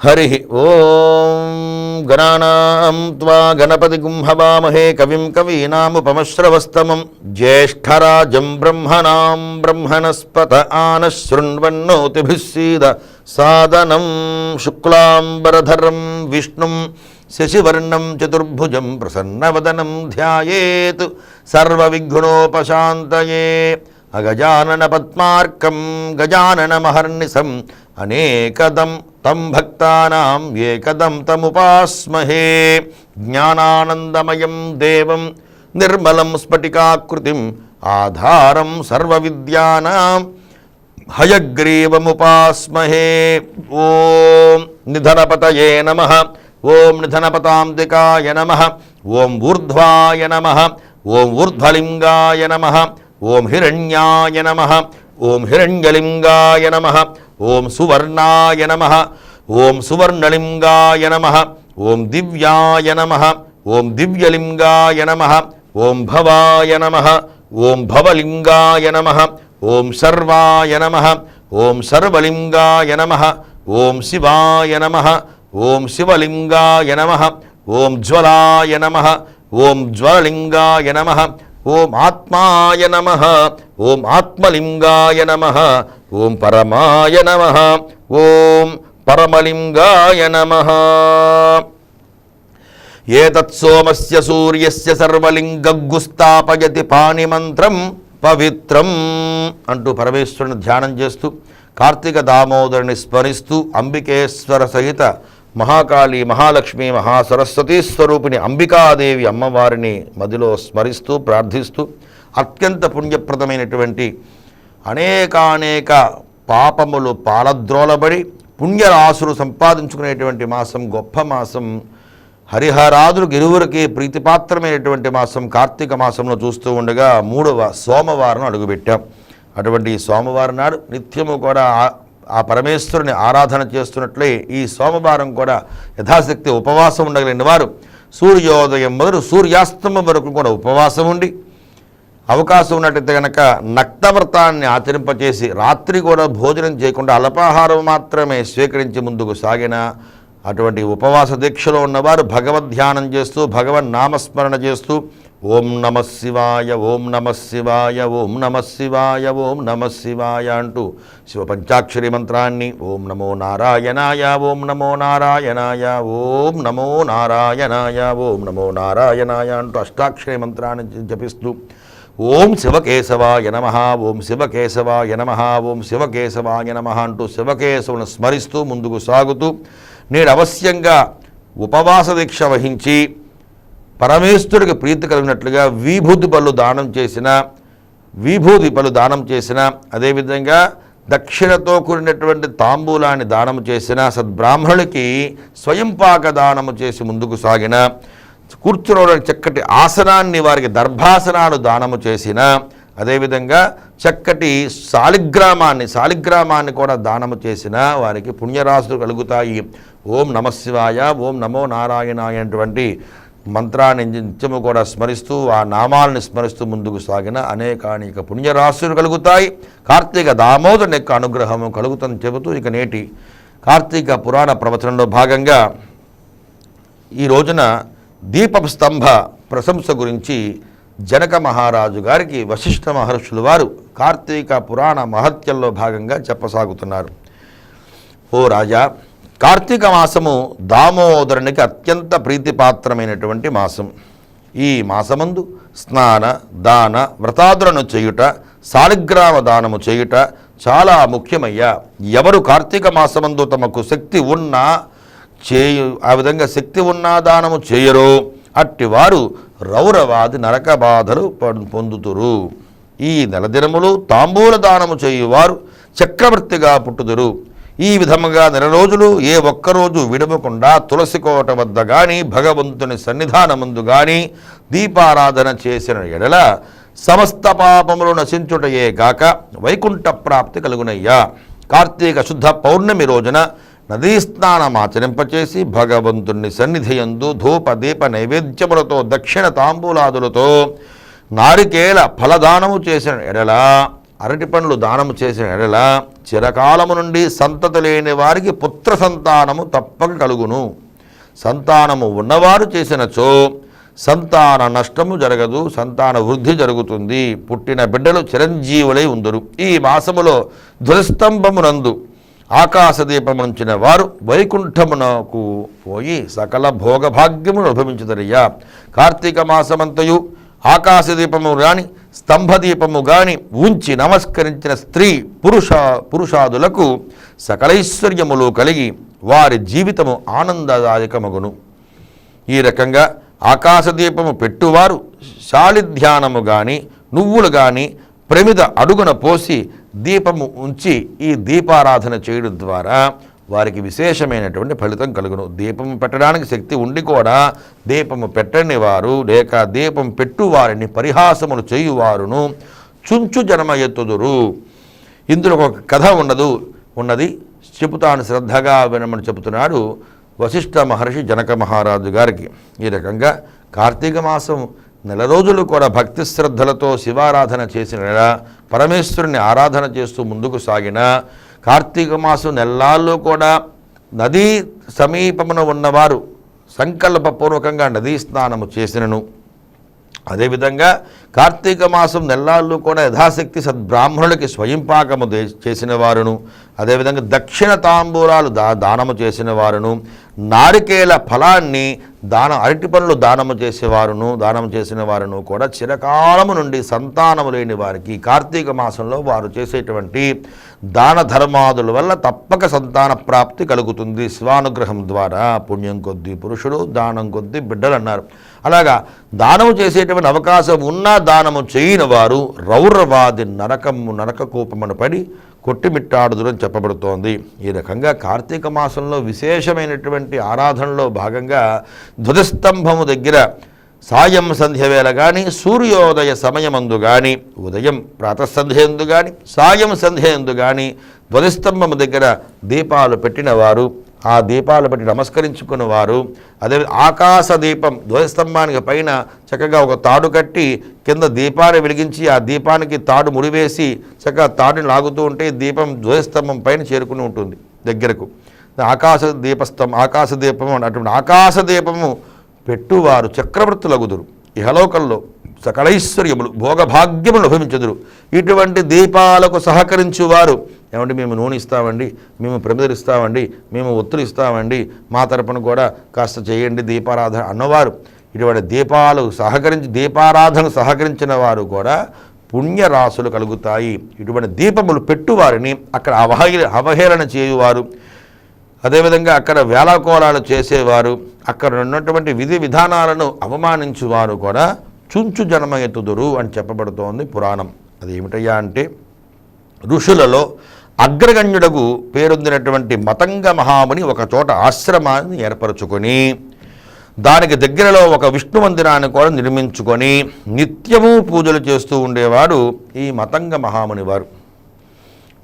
హరి ఓం గణానాం త్వా గణపతి గుంహవామహే కవిం కవీనాముపమశ్రవస్తమం జ్యేష్ఠరాజం బ్రహ్మణాం బ్రహ్మణస్పత ఆనశృణ్వన్నోతిభిస్సీద సాదనం శుక్లాంబరధరం విష్ణుం శశివర్ణం చతుర్భుజం ప్రసన్నవదనం ధ్యాయేత్ సర్వవిఘ్నోపశాంతయే అగజానన పద్మార్కం గజాననమహర్నిశం అనేకదం తం భక్తానాం ఏకదం తముపాస్మహే జ్ఞానానందమయం దేవం నిర్మలం స్ఫటికాకృతిం ఆధారం సర్వవిద్యానాం హయగ్రీవముపాస్మహే ఓం నిధనపతయే నమ ఓం నిధనపతాంతికాయ నమ ఓం ఊర్ధ్వాయ నమ ఓం ఊర్ధ్వలింగాయ నమ ఓం హిరణ్యాయ నమ ఓం హిరణ్యలింగాయ నమ ఓం సువర్ణాయ నమ ఓం సువర్ణలింగాయ నమ ఓం దివ్యాయ నమ ఓం దివ్యలింగాయ నమ ఓం భవాయ నమ ఓం భవలింగాయ నమ ఓం సర్వాయ నమ ఓం సర్వలింగాయ నమ ఓం శివాయ నమ ఓం శివలింగాయ నమ ఓం జ్వలాయ నమ ఓం జ్వలలింగాయ నమ ఓం ఆత్మాయ నమ. ఓం ఆత్మలింగాయ నమ. ఓం పరమాయ నమ. ఓం పరమలింగాయ నమ. ఏతత్సోమస్య సూర్యస్య సర్వలింగగ్గుస్థాపయతి పాణిమంత్రం పవిత్రం అంటూ పరమేశ్వరుని ధ్యానం చేస్తూ కార్తీక దామోదరుని స్మరిస్తూ అంబికేశ్వర సహిత మహాకాళి మహాలక్ష్మి మహాసరస్వతీ స్వరూపిణి అంబికాదేవి అమ్మవారిని మదిలో స్మరిస్తూ ప్రార్థిస్తూ అత్యంత పుణ్యప్రదమైనటువంటి అనేకానేక పాపములు పాలద్రోలబడి పుణ్యరాశులు సంపాదించుకునేటువంటి మాసం గొప్ప మాసం. హరిహరాదులు గిరువురికి ప్రీతిపాత్రమైనటువంటి మాసం. కార్తీక మాసంలో చూస్తూ ఉండగా మూడవ సోమవారం అడుగుపెట్టాం. అటువంటి సోమవారం నాడు నిత్యము కూడా ఆ- పరమేశ్వరుని ఆరాధన చేస్తున్నట్లే ఈ సోమవారం కూడా యథాశక్తి ఉపవాసం ఉండగలిగిన వారు సూర్యోదయం మొదలు సూర్యాస్తమం వరకు కూడా ఉపవాసం ఉండి అవకాశం ఉన్నట్టయితే కనుక నక్తవ్రతాన్ని ఆచరింపచేసి రాత్రి కూడా భోజనం చేయకుండా అల్పాహారం మాత్రమే స్వీకరించి ముందుకు సాగిన అటువంటి ఉపవాస దీక్షలో ఉన్నవారు భగవద్ ధ్యానం చేస్తూ భగవన్ నామస్మరణ చేస్తూ ఓం నమ శివాయ ఓం నమ శివాయ ఓం నమ శివాయ ఓం నమ శివాయ అంటూ శివ పంచాక్షరి మంత్రాన్ని ఓం నమో నారాయణాయ ఓం నమో నారాయణాయ ఓం నమో నారాయణాయ ఓం నమో నారాయణాయ అంటూ అష్టాక్షరి మంత్రాన్ని జపిస్తూ ఓం శివకేశవాయ నమ ఓం శివకేశవాయ నమ ఓం శివకేశవాయ నమ అంటూ శివకేశవును స్మరిస్తూ ముందుకు సాగుతూ నేను అవశ్యంగా ఉపవాస దీక్ష వహించి పరమేశ్వరుడికి ప్రీతి కలిగినట్లుగా విభూతి పళ్ళు దానం చేసిన విభూతి పళ్ళు దానం చేసిన అదేవిధంగా దక్షిణతో కూడినటువంటి తాంబూలాన్ని దానము చేసిన సద్బ్రాహ్మణుడికి స్వయంపాక దానము చేసి ముందుకు సాగిన కూర్చునోడానికి చక్కటి ఆసనాన్ని వారికి దర్భాసనాలు దానము చేసిన అదేవిధంగా చక్కటి శాలిగ్రామాన్ని శాలిగ్రామాన్ని కూడా దానము చేసిన వారికి పుణ్యరాశులు కలుగుతాయి. ఓం నమశివాయ ఓం నమో నారాయణ అనేటువంటి మంత్రాన్ని నిత్యము కూడా స్మరిస్తూ ఆ నామాలను స్మరిస్తూ ముందుకు సాగిన అనేకానేక పుణ్యరాశులు కలుగుతాయి. కార్తీక దామోదరుని యొక్క అనుగ్రహము కలుగుతుందని చెబుతూ ఇక నేటి కార్తీక పురాణ ప్రవచనంలో భాగంగా ఈ రోజున దీప స్తంభ ప్రశంస గురించి జనక మహారాజు గారికి వశిష్ఠ మహర్షులు వారు కార్తీక పురాణ మహత్యంలో భాగంగా చెప్పసాగుతున్నారు. ఓ రాజా కార్తీక మాసము దామోదరునికి అత్యంత ప్రీతిపాత్రమైనటువంటి మాసం. ఈ మాసమందు స్నాన దాన వ్రతాదులను చేయుట సాలిగ్రామ దానము చేయుట చాలా ముఖ్యమయ్యా. ఎవరు కార్తీక మాసమందు తమకు శక్తి ఉన్నా చేయు ఆ విధంగా శక్తి ఉన్నా దానము చేయరో. అట్టివారు రౌరవాది నరక బాధలు పొందుతురు. ఈ నెల దినములు తాంబూల దానము చేయువారు చక్రవర్తిగా పుట్టుదురు. ఈ విధముగా నెల రోజులు ఏ ఒక్కరోజు విడవకుండా తులసి కోట వద్ద కానీ భగవంతుని సన్నిధానముందు కానీ దీపారాధన చేసిన ఎడల సమస్త పాపములు నశించుటయే గాక వైకుంఠ ప్రాప్తి కలుగునయ్యా. కార్తీక శుద్ధ పౌర్ణమి రోజున నదీ స్నానమాచరింపచేసి భగవంతుని సన్నిధియందు ధూప దీప నైవేద్యములతో దక్షిణ తాంబూలాదులతో నారికేల ఫలదానము చేసిన ఎడల అరటి పండ్లు దానము చేసిన ఎడల చిరకాలము నుండి సంతతి లేని వారికి పుత్ర సంతానము తప్పక కలుగును. సంతానము ఉన్నవారు చేసినచో సంతాన నష్టము జరగదు సంతాన వృద్ధి జరుగుతుంది. పుట్టిన బిడ్డలు చిరంజీవులై ఉందరు. ఈ మాసములో ధ్వజస్తంభమునందు ఆకాశదీపముంచిన వారు వైకుంఠమునకు పోయి సకల భోగభాగ్యమును అనుభవించుదరయ్యా. కార్తీక మాసమంతయు ఆకాశదీపము రాని స్తంభదీపము గాని ఉంచి నమస్కరించిన స్త్రీ పురుష పురుషాదులకు సకలైశ్వర్యములు కలిగి వారి జీవితము ఆనందదాయకమగును. ఈ రకంగా ఆకాశదీపము పెట్టువారు శాలిధ్యానము గాని నువ్వులు గాని ప్రమిద అడుగున పోసి దీపము ఉంచి ఈ దీపారాధన చేయడం ద్వారా వారికి విశేషమైనటువంటి ఫలితం కలుగును. దీపం పెట్టడానికి శక్తి ఉండి కూడా దీపము పెట్టని వారు లేక దీపం పెట్టు వారిని పరిహాసములు చేయువారును చుంచు జన్మ ఎత్తుదురు. ఇందులో ఒక కథ ఉండదు ఉన్నది చెబుతాను శ్రద్ధగా వినమని చెబుతున్నాడు వశిష్ఠ మహర్షి జనక మహారాజు గారికి. ఈ రకంగా కార్తీక మాసం నెల రోజులు కూడా భక్తి శ్రద్ధలతో శివారాధన చేసిన పరమేశ్వరుని ఆరాధన చేస్తూ ముందుకు సాగిన కార్తీక మాసం నెల్లాల్లో కూడా నదీ సమీపమున ఉన్నవారు సంకల్పపూర్వకంగా నదీ స్నానము చేసినను. అదేవిధంగా కార్తీక మాసం నెల్లాళ్ళు కూడా యథాశక్తి సద్బ్రాహ్మణులకి స్వయంపాకము దే- చేసిన వారును అదేవిధంగా దక్షిణ తాంబూరాలు దా దానము చేసిన వారును నారికేల ఫలాన్ని దాన అరటి పనులు దానము చేసేవారును దానము చేసిన వారును కూడా చిరకాలము నుండి సంతానము లేని వారికి కార్తీక మాసంలో వారు చేసేటువంటి దాన ధర్మాదుల వల్ల తప్పక సంతాన ప్రాప్తి కలుగుతుంది. స్వానుగ్రహం ద్వారా పుణ్యం కొద్దీ పురుషుడు దానం కొద్దీ బిడ్డలు అన్నారు అలాగా దానము చేసేటువంటి అవకాశం ఉన్నా దానము చేయని వారు రౌరవాది నరకము నరక కూపమును పడి కొట్టిమిట్టాడుదురని చెప్పబడుతోంది. ఈ రకంగా కార్తీక మాసంలో విశేషమైనటువంటి ఆరాధనలో భాగంగా ధ్వజస్తంభము దగ్గర సాయం సంధ్య వేళ కానీ సూర్యోదయ సమయమందు కానీ ఉదయం ప్రాతసంధ్యందు కానీ సాయం సంధ్యందు కానీ ధ్వజస్తంభము దగ్గర దీపాలు పెట్టిన వారు ఆ దీపాలు బట్టి నమస్కరించుకున్న వారు అదే ఆకాశ దీపం ధ్వజస్తంభానికి పైన చక్కగా ఒక తాడు కట్టి కింద దీపాన్ని వెలిగించి ఆ దీపానికి తాడు ముడివేసి చక్కగా తాడుని లాగుతూ ఉంటే దీపం ధ్వజస్తంభం పైన చేరుకుని ఉంటుంది దగ్గరకు. ఆకాశ దీపస్తం ఆకాశ దీపం అటువంటి ఆకాశ దీపము పెట్టువారు చక్రవర్తులగుదురు. ఇహలోకంలో సకలైశ్వర్యములు భోగభాగ్యములు అనుభవించదురు. ఇటువంటి దీపాలకు సహకరించువారు ఏమంటే మేము నూనె ఇస్తామండి మేము ప్రమిదలు ఇస్తామండి మేము ఒత్తులు ఇస్తామండి మా తరపున కూడా కాస్త చేయండి దీపారాధన అన్నవారు. ఇటువంటి దీపాలు సహకరించి దీపారాధన సహకరించిన వారు కూడా పుణ్యరాశులు కలుగుతాయి. ఇటువంటి దీపములు పెట్టువారిని అక్కడ అవహే అవహేళన చేయువారు. అదేవిధంగా అక్కడ వేలాకోలాలు చేసేవారు. అక్కడ ఉన్నటువంటి విధి విధానాలను అవమానించువారు కూడా చుంచు జన్మ ఎత్తుదురు అని చెప్పబడుతోంది పురాణం. అది ఏమిటయ్యా అంటే ఋషులలో అగ్రగణ్యుడకు పేరొందినటువంటి మతంగ మహాముని ఒక చోట ఆశ్రమాన్ని ఏర్పరచుకొని దానికి దగ్గరలో ఒక విష్ణు మందిరాన్ని కూడా నిర్మించుకొని నిత్యము పూజలు చేస్తూ ఉండేవాడు ఈ మతంగ మహాముని వారు.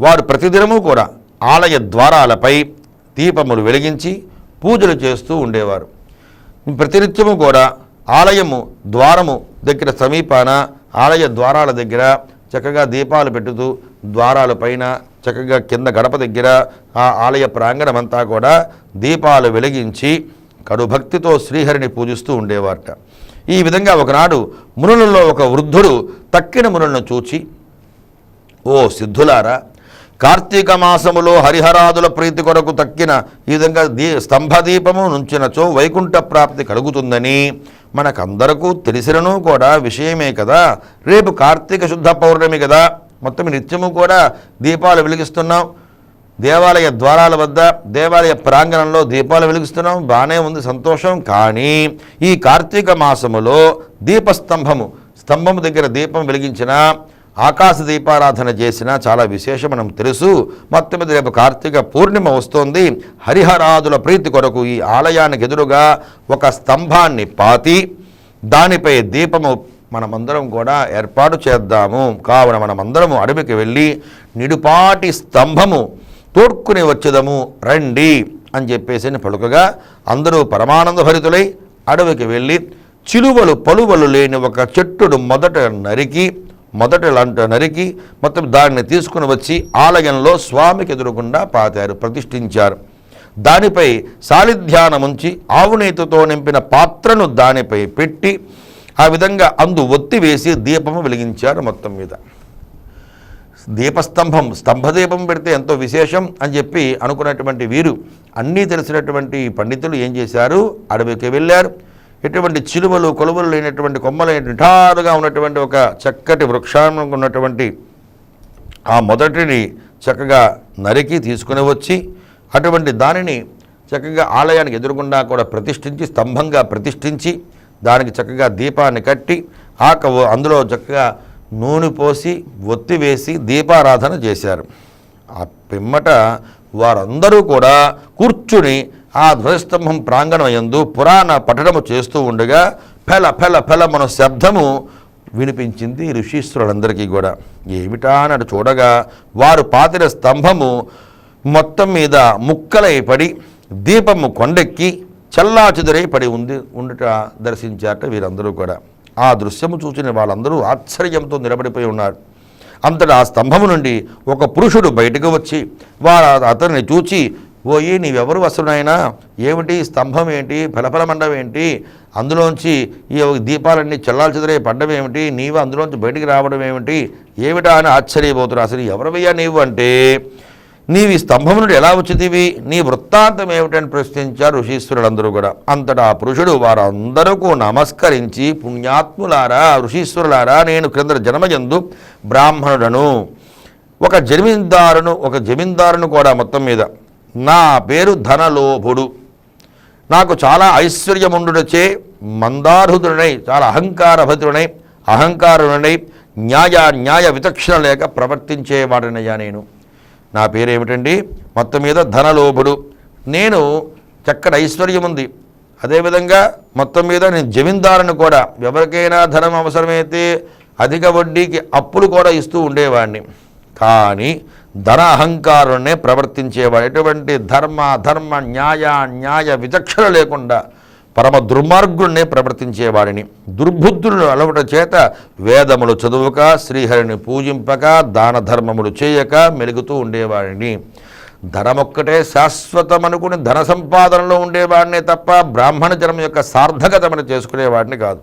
వారు ప్రతిదినము కూడా ఆలయ ద్వారాలపై దీపములు వెలిగించి పూజలు చేస్తూ ఉండేవారు. ప్రతినిత్యము కూడా ఆలయము ద్వారము దగ్గర సమీపాన ఆలయ ద్వారాల దగ్గర చక్కగా దీపాలు పెట్టుతూ ద్వారాల పైన చక్కగా కింద గడప దగ్గర ఆ ఆలయ ప్రాంగణమంతా కూడా దీపాలు వెలిగించి కడు భక్తితో శ్రీహరిని పూజిస్తూ ఉండేవారట. ఈ విధంగా ఒకనాడు మునులలో ఒక వృద్ధుడు తక్కిన మునులను చూచి ఓ సిద్ధులారా కార్తీక మాసములో హరిహరాదుల ప్రీతి కొరకు తక్కిన ఈ విధంగా దీ స్తంభదీపము నుంచినచో వైకుంఠ ప్రాప్తి కలుగుతుందని మనకందరకు తెలిసినను కూడా విషయమే కదా. రేపు కార్తీక శుద్ధ పౌర్ణమి కదా. మొత్తం నిత్యము కూడా దీపాలు వెలిగిస్తున్నాం. దేవాలయ ద్వారాల వద్ద దేవాలయ ప్రాంగణంలో దీపాలు వెలిగిస్తున్నాం. బాగానే ఉంది సంతోషం. కానీ ఈ కార్తీక మాసములో దీపస్తంభము స్తంభము దగ్గర దీపం వెలిగించిన ఆకాశ దీపారాధన చేసినా చాలా విశేషం మనం తెలుసు. మొత్తం మీద రేపు కార్తీక పూర్ణిమ వస్తోంది. హరిహరాదుల ప్రీతి కొరకు ఈ ఆలయానికి ఎదురుగా ఒక స్తంభాన్ని పాతి దానిపై దీపము మనమందరం కూడా ఏర్పాటు చేద్దాము. కావున మనమందరము అడవికి వెళ్ళి నిడుపాటి స్తంభము తోడ్కుని వచ్చేదము రండి అని చెప్పేసి పలుకగా అందరూ పరమానంద భరితులై అడవికి వెళ్ళి చిలువలు పలువలు లేని ఒక చెట్టును మొదట నరికి మొదట లంట నరికి మొత్తం దాన్ని తీసుకుని వచ్చి ఆలయంలో స్వామికి ఎదురుకుండా పాతారు ప్రతిష్ఠించారు. దానిపై సాలిధ్యానముంచి ఆవునేతితో నింపిన పాత్రను దానిపై పెట్టి ఆ విధంగా అందు ఒత్తి వేసి దీపము వెలిగించారు మొత్తం మీద. దీపస్తంభం స్తంభదీపం పెడితే ఎంతో విశేషం అని చెప్పి అనుకున్నటువంటి వీరు అన్నీ తెలిసినటువంటి పండితులు ఏం చేశారు? అడవికి వెళ్ళారు. ఎటువంటి చిలువలు కొలువలు లేనటువంటి కొమ్మలు నిఠారుగా ఉన్నటువంటి ఒక చక్కటి వృక్షాన్ని ఉన్నటువంటి ఆ మొదటిని చక్కగా నరికి తీసుకుని వచ్చి అటువంటి దానిని చక్కగా ఆలయానికి ఎదురుగుండా కూడా ప్రతిష్ఠించి స్తంభంగా ప్రతిష్ఠించి దానికి చక్కగా దీపాన్ని కట్టి ఆక అందులో చక్కగా నూనె పోసి ఒత్తి వేసి దీపారాధన చేశారు. ఆ పిమ్మట వారందరూ కూడా కూర్చుని ఆ ధ్వజస్తంభం ప్రాంగణమయందు పురాణ పఠనము చేస్తూ ఉండగా ఫెల ఫెల ఫెల మన శబ్దము వినిపించింది ఋషీశ్వరులందరికీ కూడా. ఏమిటా అని చూడగా వారు పాతిన స్తంభము మొత్తం మీద ముక్కలై పడి దీపము కొండెక్కి చల్లాచెదురై పడి ఉంది ఉండుట దర్శించారట వీరందరూ కూడా. ఆ దృశ్యము చూసిన వాళ్ళందరూ ఆశ్చర్యంతో నిలబడిపోయి ఉన్నారు. అంతటా ఆ స్తంభము నుండి ఒక పురుషుడు బయటకు వచ్చి వారు అతన్ని చూచి ఓయి నీవెవరు వస్తున్నాయినా ఏమిటి? స్తంభం ఏంటి? ఫలఫల మండపం ఏంటి? అందులోంచి ఈ దీపాలన్నీ చెల్లాలు చెదిరే పడ్డం ఏమిటి నీవు అందులోంచి బయటికి రావడం ఏమిటి ఏమిటా అని ఆశ్చర్యపోతున్నా అసలు ఎవరివయ్యా నీవు అంటే? నీవు ఈ స్తంభం నుండి ఎలా వచ్చితివి? నీ వృత్తాంతం ఏమిటని ప్రశ్నించారు ఋషీశ్వరులందరూ కూడా. అంతటా ఆ పురుషుడు వారందరకు నమస్కరించి పుణ్యాత్ములారా ఋషీశ్వరులారా నేను క్రింద జన్మయందు బ్రాహ్మణుడను. ఒక జమీందారును ఒక జమీందారును కూడా మొత్తం మీద నా పేరు ధనలోభుడు. నాకు చాలా ఐశ్వర్యముండుడచే మందార్హుతుడనై చాలా అహంకారభద్రుడనై అహంకారుడనై న్యాయ న్యాయ విచక్షణ లేక ప్రవర్తించేవాడనయ్యా నేను. నా పేరేమిటండి? మొత్తం మీద ధనలోభుడు. నేను చక్కటి ఐశ్వర్యం ఉంది అదేవిధంగా మొత్తం మీద నేను జమీందారుని కూడా. ఎవరికైనా ధనం అవసరమైతే అధిక వడ్డీకి అప్పులు కూడా ఇస్తూ ఉండేవాడిని కానీ ధన అహంకారునే ప్రవర్తించేవాడు. ఎటువంటి ధర్మ ధర్మ న్యాయ న్యాయ విచక్షణ లేకుండా పరమ దుర్మార్గుడినే ప్రవర్తించేవాడిని. దుర్బుద్ధులను అలవట చేత వేదములు చదువుక శ్రీహరిని పూజింపక దాన ధర్మములు చేయక మెలుగుతూ ఉండేవాడిని. ధనమొక్కటే శాశ్వతం అనుకుని ధన సంపాదనలో ఉండేవాడినే తప్ప బ్రాహ్మణ జనం యొక్క సార్థకతమని చేసుకునేవాడిని కాదు.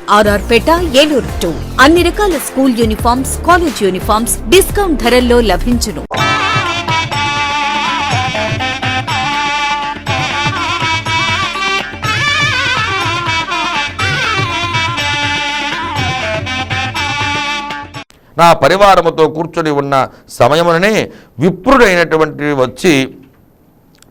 RR Peta Eluru two. అన్ని రకాల school uniforms college uniforms discount ధరల్లో లభించును. నా పరివారముతో కూర్చొని ఉన్న సమయముననే విప్రుడైనటువంటి వచ్చి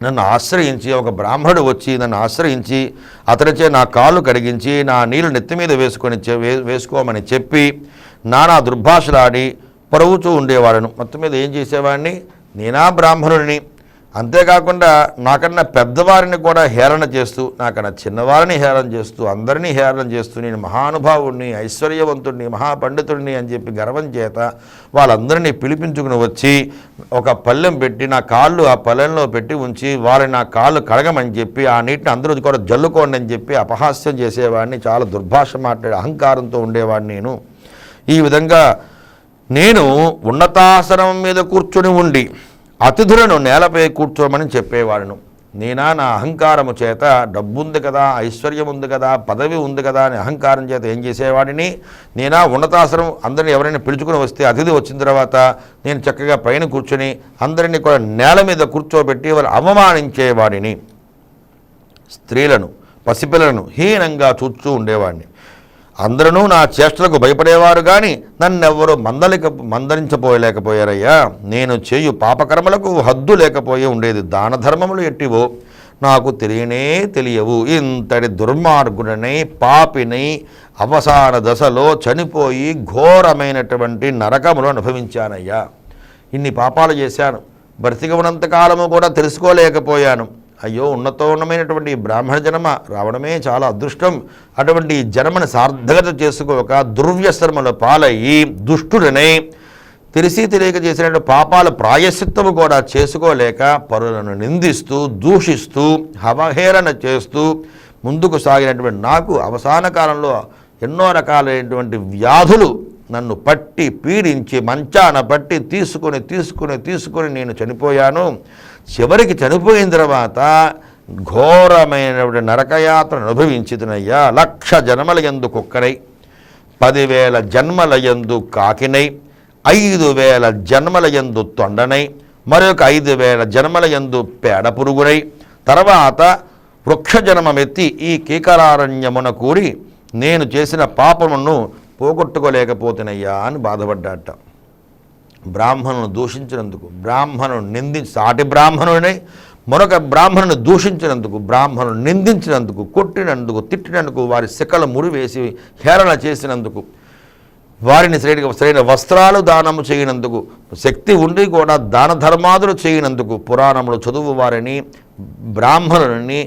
నన్ను ఆశ్రయించి ఒక బ్రాహ్మణుడు వచ్చి నన్ను ఆశ్రయించి అతనిచే నా కాళ్ళు కడిగించి నా నీళ్ళు నెత్తి మీద వేసుకొని చె- వే- వేసుకోమని చెప్పి నానా దుర్భాషలాడి పరువుతూ ఉండేవాడను. మొత్తం మీద ఏం చేసేవాడిని? నేనా బ్రాహ్మణుడిని? అంతేకాకుండా నాకన్నా పెద్దవారిని కూడా హేళన చేస్తూ నాకన్నా చిన్నవారిని హేళన చేస్తూ అందరినీ హేళన చేస్తూ నేను మహానుభావుడిని ఐశ్వర్యవంతుడిని మహాపండితుడిని అని చెప్పి గర్వం చేత వాళ్ళందరినీ పిలిపించుకుని వచ్చి ఒక పళ్ళెం పెట్టి నా కాళ్ళు ఆ పళ్ళెంలో పెట్టి ఉంచి వారిని నా కాళ్ళు కడగమని చెప్పి ఆ నీటిని అందరూ కూడా జల్లుకోండి అని చెప్పి అపహాస్యం చేసేవాడిని చాలా దుర్భాష మాట్లాడే అహంకారంతో ఉండేవాడిని నేను. ఈ విధంగా నేను ఉన్నతాసనం మీద కూర్చుని ఉండి అతిథులను నేలపై కూర్చోమని చెప్పేవాడును. నేనా నా అహంకారము చేత? డబ్బుంది కదా ఐశ్వర్యం ఉంది కదా పదవి ఉంది కదా అని అహంకారం చేత ఏం చేసేవాడిని? నేనా ఉన్నతాసనం అందరిని ఎవరైనా పిలుచుకుని వస్తే అతిథి వచ్చిన తర్వాత నేను చక్కగా పైన కూర్చొని అందరినీ కూడా నేల మీద కూర్చోబెట్టి వాళ్ళు అవమానించేవాడిని. స్త్రీలను పసిపిల్లలను హీనంగా చూస్తూ ఉండేవాడిని. అందరూ నా చేష్టలకు భయపడేవారు కానీ నన్నెవ్వరూ మందలిక మందలించపోయలేకపోయారయ్యా. నేను చేయు పాపకర్మలకు హద్దు లేకపోయి ఉండేది దాన ధర్మములు ఎట్టివో నాకు తెలియనే తెలియవు. ఇంతటి దుర్మార్గుడిని పాపిని అవసాన దశలో చనిపోయి ఘోరమైనటువంటి నరకములు అనుభవించానయ్యా. ఇన్ని పాపాలు చేశాను. బ్రతికి ఉన్నంత కాలము కూడా తెలుసుకోలేకపోయాను. అయ్యో ఉన్నతోన్నమైనటువంటి బ్రాహ్మణ జన్మ రావడమే చాలా అదృష్టం. అటువంటి జనమని జన్మని సార్థకత చేసుకోక దుర్వ్యసనముల పాలయ్యి దుష్టుడనై తెలిసి తెలియక చేసిన పాపాల ప్రాయశ్చిత్తము కూడా చేసుకోలేక పరులను నిందిస్తూ దూషిస్తూ హవహేళన చేస్తూ ముందుకు సాగినటువంటి నాకు అవసాన కాలంలో ఎన్నో రకాలైనటువంటి వ్యాధులు నన్ను పట్టి పీడించి మంచాన పట్టి తీసుకొని తీసుకొని తీసుకొని నేను చనిపోయాను. చివరికి చనిపోయిన తర్వాత ఘోరమైనటువంటి నరకయాత్రను అనుభవించిదనయ్యా లక్ష జన్మల ఎందు కుక్కరై పదివేల జన్మల ఎందు కాకినై ఐదు వేల జన్మల ఎందు తొండనై మరొక ఐదు వేల జన్మల ఎందు పేడ పురుగునై తర్వాత వృక్ష జన్మమెత్తి ఈ కీకరారణ్యమున కూడి నేను చేసిన పాపమును పోగొట్టుకోలేకపోతున్నాయ్యా అని బాధపడ్డాట. బ్రాహ్మణులను దూషించినందుకు బ్రాహ్మణుడు నిందించి సాటి బ్రాహ్మణుడిని మరొక బ్రాహ్మణుని దూషించినందుకు బ్రాహ్మణుడు నిందించినందుకు కొట్టినందుకు తిట్టినందుకు వారి శిఖల మురివేసి హేళన చేసినందుకు వారిని సరైన సరైన వస్త్రాలు దానము చేయనందుకు శక్తి ఉండి కూడా దాన ధర్మాదులు చేయనందుకు పురాణములు చదువు వారిని బ్రాహ్మణుని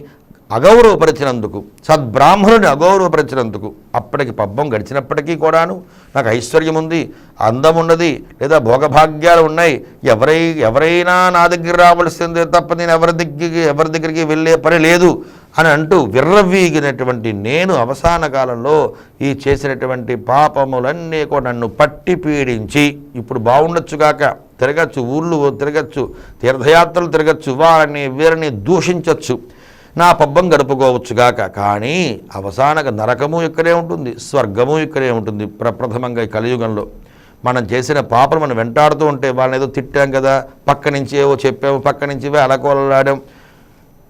అగౌరవపరిచినందుకు సద్బ్రాహ్మణుని అగౌరవపరిచినందుకు అప్పటికి పబ్బం గడిచినప్పటికీ కూడాను నాకు ఐశ్వర్యం ఉంది అందం ఉన్నది లేదా భోగభాగ్యాలు ఉన్నాయి. ఎవరై ఎవరైనా నా దగ్గర రావాల్సిందే తప్ప నేను ఎవరి దగ్గరికి ఎవరి దగ్గరికి వెళ్ళే పని లేదు అని అంటూ విర్రవీగినటువంటి నేను అవసాన కాలంలో ఈ చేసినటువంటి పాపములన్నీ కూడా నన్ను పట్టి పీడించి ఇప్పుడు బాగుండొచ్చుగాక తిరగచ్చు ఊళ్ళు తిరగచ్చు తీర్థయాత్రలు తిరగచ్చు వారిని వీరిని దూషించవచ్చు నా పబ్బం గడుపుకోవచ్చుగాక కానీ అవసానక నరకము ఇక్కడే ఉంటుంది స్వర్గము ఇక్కడే ఉంటుంది ప్రప్రథమంగా ఈ కలియుగంలో. మనం చేసిన పాపలు మనం వెంటాడుతూ ఉంటే వాళ్ళని ఏదో తిట్టాం కదా పక్క నుంచి ఏవో చెప్పాము పక్క నుంచి ఇవే అలకోలలాడాం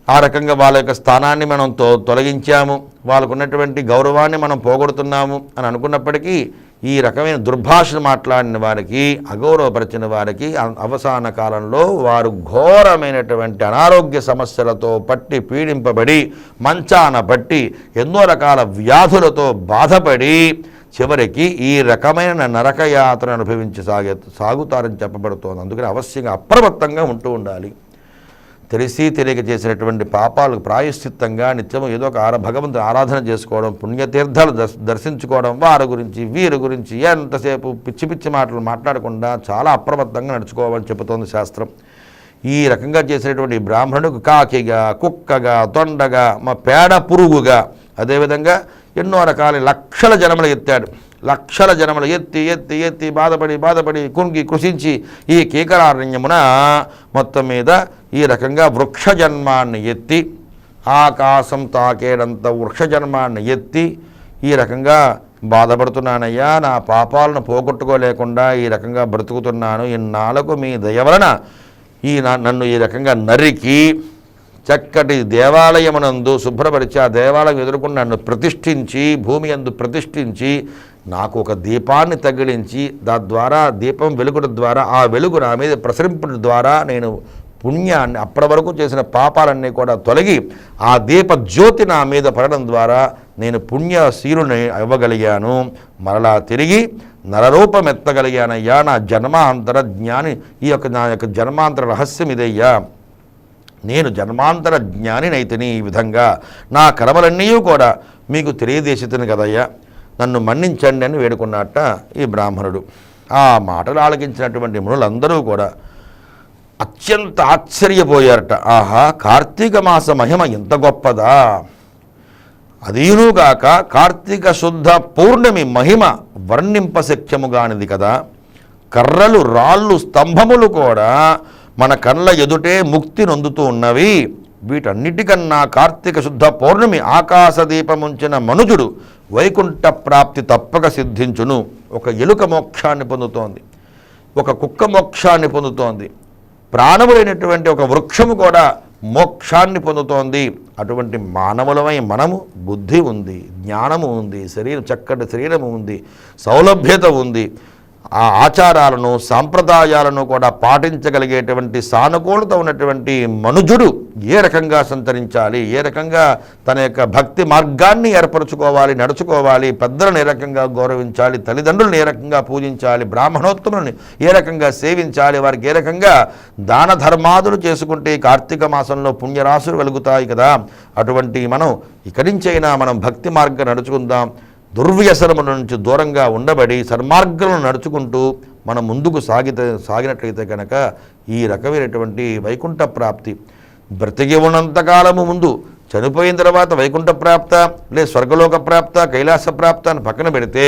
ఆ రకంగా వాళ్ళ యొక్క స్థానాన్ని మనం తో తొలగించాము. వాళ్ళకు ఉన్నటువంటి గౌరవాన్ని మనం పోగొడుతున్నాము అని అనుకున్నప్పటికీ ఈ రకమైన దుర్భాషను మాట్లాడిన వారికి అగౌరవపరిచిన వారికి అవసాన కాలంలో వారు ఘోరమైనటువంటి అనారోగ్య సమస్యలతో పట్టి పీడింపబడి మంచాన పట్టి ఎన్నో రకాల వ్యాధులతో బాధపడి చివరికి ఈ రకమైన నరకయాత్ర అనుభవించి సాగే సాగుతారని చెప్పబడుతోంది. అందుకని అవశ్యంగా అప్రమత్తంగా ఉంటూ ఉండాలి. తెలిసి తెలియక చేసినటువంటి పాపాలకు ప్రాయశ్చిత్తంగా నిత్యము ఏదో ఒక ఆర భగవంతుని ఆరాధన చేసుకోవడం పుణ్యతీర్థాలు దర్శ దర్శించుకోవడం వారి గురించి వీరి గురించి ఎంతసేపు పిచ్చి పిచ్చి మాటలు మాట్లాడకుండా చాలా అప్రమత్తంగా నడుచుకోవాలని చెబుతోంది శాస్త్రం. ఈ రకంగా చేసినటువంటి బ్రాహ్మణుడికి కాకిగా కుక్కగా తొండగా మా పేడ పురుగుగా అదేవిధంగా ఎన్నో రకాల లక్షల జనములు ఎత్తాడు. లక్షల జనములు ఎత్తి ఎత్తి ఎత్తి బాధపడి బాధపడి కుంగి కృషించి ఈ కీకరారణ్యమున మొత్తం మీద ఈ రకంగా వృక్ష జన్మాన్ని ఎత్తి ఆకాశం తాకేడంత వృక్ష జన్మాన్ని ఎత్తి ఈ రకంగా బాధపడుతున్నానయ్యా నా పాపాలను పోగొట్టుకోలేకుండా ఈ రకంగా బ్రతుకుతున్నాను. ఇన్నాళ్ళకు మీ దయ వలన ఈ నన్ను ఈ రకంగా నరికి చక్కటి దేవాలయమునందు శుభ్రపరిచి ఆ దేవాలయం ఎదుర్కొని నన్ను ప్రతిష్ఠించి భూమి యందు ప్రతిష్ఠించి నాకు ఒక దీపాన్ని తగిలించి దాద్వారా దీపం వెలుగుల ద్వారా ఆ వెలుగు నా మీద ప్రసరింపడం ద్వారా నేను పుణ్యాన్ని అప్పటి వరకు చేసిన పాపాలన్నీ కూడా తొలగి ఆ దీప జ్యోతి నా మీద పడడం ద్వారా నేను పుణ్యశీలుని ఇవ్వగలిగాను మరలా తిరిగి నరరూపం ఎత్తగలిగానయ్యా నా జన్మాంతర జ్ఞాని ఈ యొక్క నా యొక్క జన్మాంతర రహస్యం ఇదయ్యా. నేను జన్మాంతర జ్ఞానినైతిని ఈ విధంగా. నా కర్మలన్నీ కూడా మీకు తెలియజేసితిని కదయ్యా. నన్ను మన్నించండి అని వేడుకున్నట్ట ఈ బ్రాహ్మణుడు. ఆ మాటలు ఆలకించినటువంటి మునులందరూ కూడా అత్యంత ఆశ్చర్యపోయారట. ఆహా కార్తీక మాస మహిమ ఎంత గొప్పదా? అదీనుగాక కార్తీక శుద్ధ పౌర్ణమి మహిమ వర్ణింపశక్యముగానిది కదా. కర్రలు రాళ్ళు స్తంభములు కూడా మన కళ్ళ ఎదుటే ముక్తి నొందుతూ ఉన్నవి. వీటన్నిటికన్నా కార్తీక శుద్ధ పౌర్ణమి ఆకాశదీపముంచిన మనుజుడు వైకుంఠ ప్రాప్తి తప్పక సిద్ధించును. ఒక ఎలుక మోక్షాన్ని పొందుతోంది. ఒక కుక్క మోక్షాన్ని పొందుతోంది. ప్రాణములైనటువంటి ఒక వృక్షము కూడా మోక్షాన్ని పొందుతోంది. అటువంటి మానవులమై మనము బుద్ధి ఉంది జ్ఞానము ఉంది శరీరం చక్కటి శరీరము ఉంది సౌలభ్యత ఉంది. ఆ ఆచారాలను సాంప్రదాయాలను కూడా పాటించగలిగేటువంటి సానుకూలత ఉన్నటువంటి మనుజుడు ఏ రకంగా సంతరించాలి ఏ రకంగా తన యొక్క భక్తి మార్గాన్ని ఏర్పరచుకోవాలి నడుచుకోవాలి పెద్దలను ఏ రకంగా గౌరవించాలి తల్లిదండ్రులను ఏ రకంగా పూజించాలి బ్రాహ్మణోత్తములను ఏ రకంగా సేవించాలి వారికి ఏ రకంగా దాన ధర్మాదులు చేసుకుంటే కార్తీక మాసంలో పుణ్యరాశులు వెలుగుతాయి కదా. అటువంటి మనం ఇక్కడి నుంచైనా మనం భక్తి మార్గం నడుచుకుందాం. దుర్వ్యసనము నుంచి దూరంగా ఉండబడి సన్మార్గంలో నడుచుకుంటూ మనం ముందుకు సాగితే సాగినట్లయితే కనుక ఈ రకమైనటువంటి వైకుంఠ ప్రాప్తి బ్రతికి ఉన్నంతకాలము ముందు చనిపోయిన తర్వాత వైకుంఠ ప్రాప్త లే స్వర్గలోక ప్రాప్త కైలాస ప్రాప్త అని పక్కన పెడితే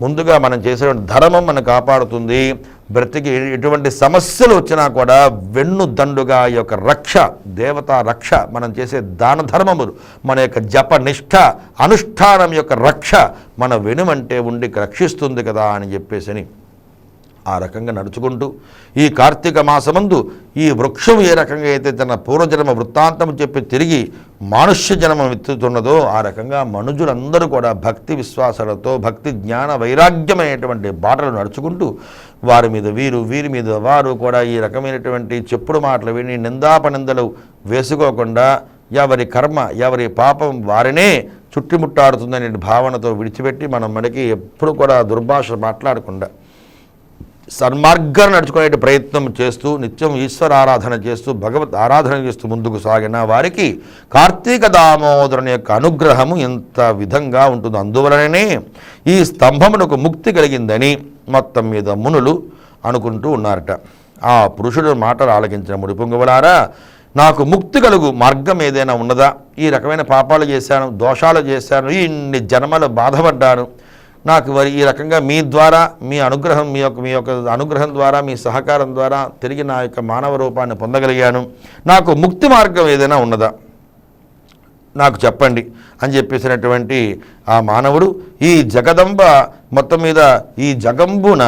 ముందుగా మనం చేసే ధర్మం మనం కాపాడుతుంది. బ్రతికి ఎటువంటి సమస్యలు వచ్చినా కూడా వెన్ను దండుగా ఈ యొక్క రక్ష దేవతా రక్ష మనం చేసే దాన ధర్మములు మన యొక్క జప నిష్ఠ అనుష్ఠానం యొక్క రక్ష మన వెనుమంటే ఉండి రక్షిస్తుంది కదా అని చెప్పేసి ఆ రకంగా నడుచుకుంటూ ఈ కార్తీక మాసమందు ఈ వృక్షం ఏ రకంగా అయితే తన పూర్వజన్మ వృత్తాంతం చెప్పి తిరిగి మానుష్య జన్మం ఎత్తుతున్నదో ఆ రకంగా మనుజులందరూ కూడా భక్తి విశ్వాసాలతో భక్తి జ్ఞాన వైరాగ్యమైనటువంటి బాటలు నడుచుకుంటూ వారి మీద వీరు వీరి మీద వారు కూడా ఈ రకమైనటువంటి చెప్పుడు మాటలు విని నిందాపనిందలు వేసుకోకుండా ఎవరి కర్మ ఎవరి పాపం వారినే చుట్టుముట్టాడుతుందనే భావనతో విడిచిపెట్టి మనం మనకి ఎప్పుడు కూడా దుర్భాష మాట్లాడకుండా సన్మార్గం నడుచుకునే ప్రయత్నం చేస్తూ నిత్యం ఈశ్వర ఆరాధన చేస్తూ భగవత్ ఆరాధన చేస్తూ ముందుకు సాగిన వారికి కార్తీక దామోదరుని యొక్క అనుగ్రహము ఎంత విధంగా ఉంటుందో అందువలననే ఈ స్తంభమునకు ముక్తి కలిగిందని మొత్తం మీద మునులు అనుకుంటూ ఉన్నారట. ఆ పురుషుడు మాటలు ఆలకించిన ముడిపొంగువలారా నాకు ముక్తి కలుగు మార్గం ఏదైనా ఉన్నదా? ఈ రకమైన పాపాలు చేశాను దోషాలు చేశాను ఇన్ని జన్మలు బాధపడ్డాను. నాకు ఈ రకంగా మీ ద్వారా మీ అనుగ్రహం మీ యొక్క మీ యొక్క అనుగ్రహం ద్వారా మీ సహకారం ద్వారా తిరిగి నా యొక్క మానవ రూపాన్ని పొందగలిగాను. నాకు ముక్తి మార్గం ఏదైనా ఉన్నదా? నాకు చెప్పండి అని చెప్పేసినటువంటి ఆ మానవుడు ఈ జగదంబ మొత్తం మీద ఈ జగంబున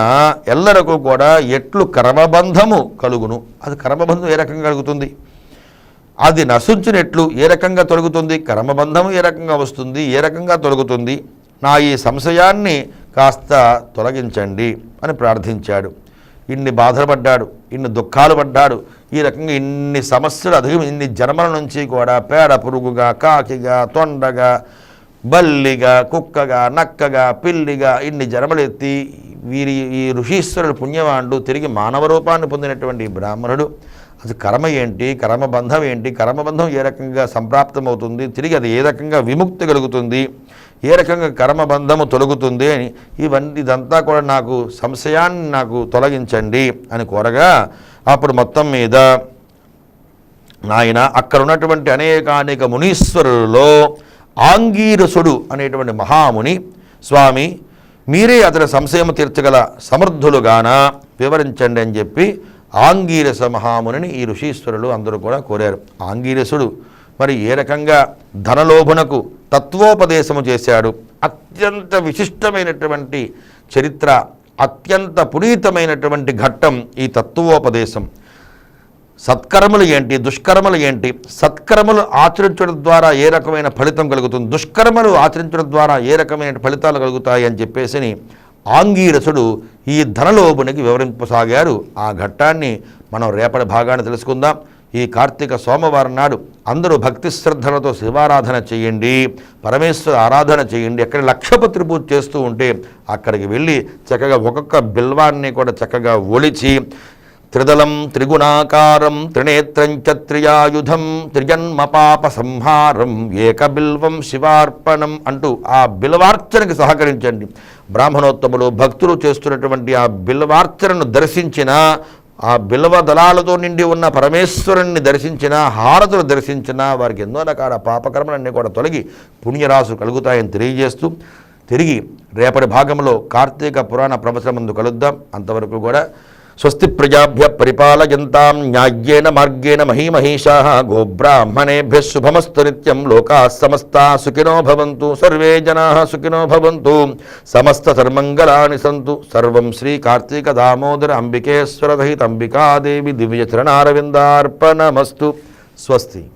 ఎల్లరకు కూడా ఎట్లు కర్మబంధము కలుగును. అది కర్మబంధం ఏ రకంగా కలుగుతుంది? అది నశించినట్లు ఏ రకంగా తొలగుతుంది? కర్మబంధము ఏ రకంగా వస్తుంది? ఏ రకంగా తొలగుతుంది? నా ఈ సంశయాన్ని కాస్త తొలగించండి అని ప్రార్థించాడు. ఇన్ని బాధలు పడ్డాడు ఇన్ని దుఃఖాలు పడ్డాడు ఈ రకంగా ఇన్ని సమస్యలు అధిగం ఇన్ని జన్మల నుంచి కూడా పేడ పురుగుగా కాకిగా తొండగా బల్లిగా కుక్కగా నక్కగా పిల్లిగా ఇన్ని జన్మలెత్తి వీరి ఈ ఋషీశ్వరుడు పుణ్యవాణుడు తిరిగి మానవ రూపాన్ని పొందినటువంటి బ్రాహ్మణుడు అది కర్మ ఏంటి కర్మబంధం ఏంటి కర్మబంధం ఏ రకంగా సంప్రాప్తమవుతుంది తిరిగి అది ఏ రకంగా విముక్తి కలుగుతుంది ఏ రకంగా కర్మబంధము తొలగుతుంది అని ఇవన్నీ ఇదంతా కూడా నాకు సంశయాన్ని నాకు తొలగించండి అని కోరగా అప్పుడు మొత్తం మీద నాయన అక్కడ ఉన్నటువంటి అనేకానేక మునీశ్వరులలో ఆంగీరసుడు అనేటువంటి మహాముని స్వామి మీరే అతని సంశయం తీర్చగల సమర్థులుగాన వివరించండి అని చెప్పి ఆంగీరస మహామునిని ఈ ఋషీశ్వరులు అందరూ కూడా కోరారు. ఆంగీరసుడు మరి ఏ రకంగా ధనలోభునకు తత్వోపదేశము చేశాడు. అత్యంత విశిష్టమైనటువంటి చరిత్ర అత్యంత పునీతమైనటువంటి ఘట్టం ఈ తత్వోపదేశం. సత్కర్మలు ఏంటి? దుష్కర్మలు ఏంటి? సత్కర్మలు ఆచరించడం ద్వారా ఏ రకమైన ఫలితం కలుగుతుంది? దుష్కర్మలు ఆచరించడం ద్వారా ఏ రకమైన ఫలితాలు కలుగుతాయి అని చెప్పేసి ఆంగీరసుడు ఈ ధనలోపునికి వివరింపసాగారు ఆ ఘట్టాన్ని మనం రేపటి భాగాన్ని తెలుసుకుందాం. ఈ కార్తీక సోమవారం నాడు అందరూ భక్తి శ్రద్ధలతో శివారాధన చేయండి పరమేశ్వర ఆరాధన చేయండి ఎక్కడ లక్షపత్రి పూజ చేస్తూ ఉంటే అక్కడికి వెళ్ళి చక్కగా ఒక్కొక్క బిల్వాన్ని కూడా చక్కగా ఒలిచి త్రిదలం త్రిగుణాకారం త్రినేత్రం చ త్రియాయుధం త్రిజన్మ పాప సంహారం ఏకబిల్వం శివార్పణం అంటూ ఆ బిల్వార్చనకి సహకరించండి. బ్రాహ్మణోత్తములు భక్తులు చేస్తున్నటువంటి ఆ బిల్వార్చనను దర్శించిన ఆ బిల్వ దళాలతో నిండి ఉన్న పరమేశ్వరుణ్ణి దర్శించిన హారతులు దర్శించిన వారికి ఎన్నో రకాల పాపకర్మలన్నీ కూడా తొలగి పుణ్యరాశు కలుగుతాయని తెలియజేస్తూ తిరిగి రేపటి భాగంలో కార్తీక పురాణ ప్రవచనం ముందు కలుద్దాం. అంతవరకు కూడా స్వస్తి ప్రజాభ్య పరిపాలయంతాం న్యాయ్యేన మార్గేణ మహీమహీషా గోబ్రాహ్మణేభ్య శుభమస్తు నిత్యం లోకా సమస్త సుఖినో భవంతు సర్వే జనా సుఖినో భవంతు సమస్త సర్మంగళాని సంతు సర్వం శ్రీ కార్తీక దామోదర అంబికేశ్వర సహిత అంబికాదేవి దివ్యచరణారవిందార్పణమస్తు స్వస్తి